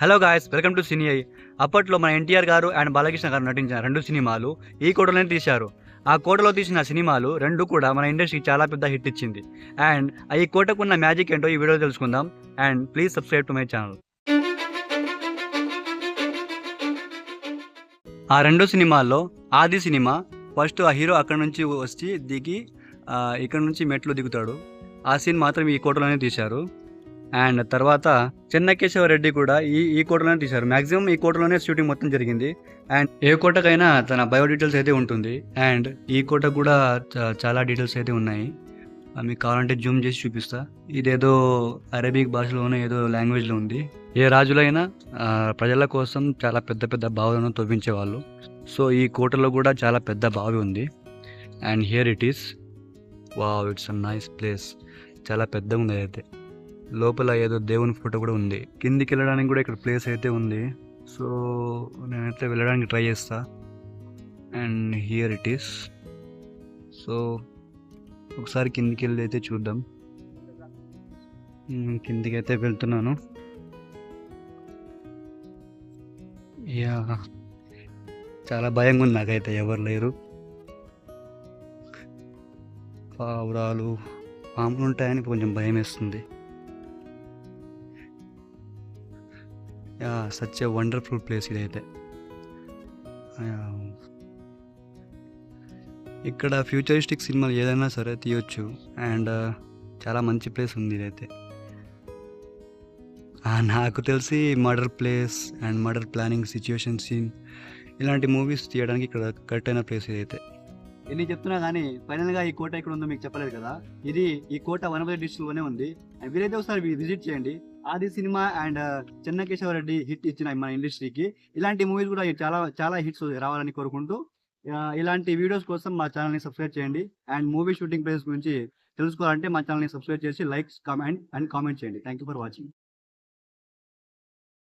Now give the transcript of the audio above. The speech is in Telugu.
Hello guys welcome to cine అప్పట్లో మన ఎన్టీఆర్ గారు అండ్ బాలకృష్ణ గారు నటించిన రెండు సినిమాలు ఈ కోటలోనే తీశారు. ఆ కోటలో తీసిన సినిమాలు రెండు కూడా మన ఇండస్ట్రీకి చాలా పెద్ద హిట్ ఇచ్చింది. అండ్ ఈ కోటకున్న మ్యాజిక్ ఏంటో ఈ వీడియో తెలుసుకుందాం. And please subscribe to my channel. ఆ రెండు సినిమాల్లో ఆది సినిమా ఫస్ట్ ఆ హీరో అక్కడ నుంచి వచ్చి దిగి ఇక్కడ నుంచి మెట్లు దిగుతాడు. ఆ సీన్ మాత్రం ఈ కోటలోనే తీశారు. అండ్ తర్వాత చెన్నకేశవ రెడ్డి కూడా ఈ ఈ కోటలోనే తీశారు. మాక్సిమం ఈ కోటలోనే షూటింగ్ మొత్తం జరిగింది. అండ్ ఏ కోటకైనా తన బయో డీటెయిల్స్ అయితే ఉంటుంది. అండ్ ఈ కోట కూడా చా- చాలా డీటెయిల్స్ అయితే ఉన్నాయి. మీకు కావాలంటే జూమ్ చేసి చూపిస్తా. ఇదేదో అరబిక్ భాషలోనే ఏదో లాంగ్వేజ్లో ఉంది. ఏ రాజులైనా ప్రజల కోసం చాలా పెద్ద పెద్ద బావులను తవ్వించేవాళ్ళు. సో ఈ కోటలో కూడా చాలా పెద్ద బావి ఉంది. And here it is wow it's a nice place చాలా పెద్దగా ఉంది అయితే. లోపల ఏదో దేవుని ఫోటో కూడా ఉంది. కిందికి వెళ్ళడానికి కూడా ఇక్కడ ప్లేస్ అయితే ఉంది. సో నేనైతే వెళ్ళడానికి ట్రై చేస్తా. And here it is. So ఒకసారి కిందికి వెళ్ళి అయితే చూద్దాం. కిందికి అయితే వెళ్తున్నాను. యా చాలా భయంగా ఉంది నాకైతే ఎవరు లేరు. పావురాలు పాములు ఉంటాయని కొంచెం భయం వేస్తుంది. సచ్ ఎ వండర్ఫుల్ ప్లేస్ ఇదైతే. ఇక్కడ ఫ్యూచరిస్టిక్ సినిమాలు ఏదైనా సరే తీయొచ్చు. అండ్ uh, చాలా మంచి ప్లేస్ ఉంది ఇదైతే. నాకు తెలిసి murder place and murder planning situation scene ఇలాంటి మూవీస్ తీయడానికి ఇక్కడ కరెక్ట్ అయిన ప్లేస్ ఇదైతే. ఎన్ని చెప్తున్నా కానీ ఫైనల్గా ఈ కోట ఇక్కడ ఉందో మీకు చెప్పలేదు కదా? ఇది ఈ కోట వనపర్తి డిస్ట్రిక్ట్లోనే ఉంది. అండ్ వీలైతే ఒకసారి విజిట్ చేయండి. ఆది సినిమా అండ్ చెన్నకేశవరెడ్డి హిట్ ఇచ్చిన మన ఇండస్ట్రీకి ఇలాంటి మూవీస్ కూడా చాలా చాలా హిట్స్ రావాలని కోరుకుంటూ ఇలాంటి వీడియోస్ కోసం మా ఛానల్ని సబ్స్క్రైబ్ చేయండి. అండ్ మూవీ షూటింగ్ ప్లేస్ గురించి తెలుసుకోవాలంటే మా ఛానల్ని సబ్స్క్రైబ్ చేసి లైక్స్ కామెంట్ అండ్ కామెంట్ చేయండి. Thank you for watching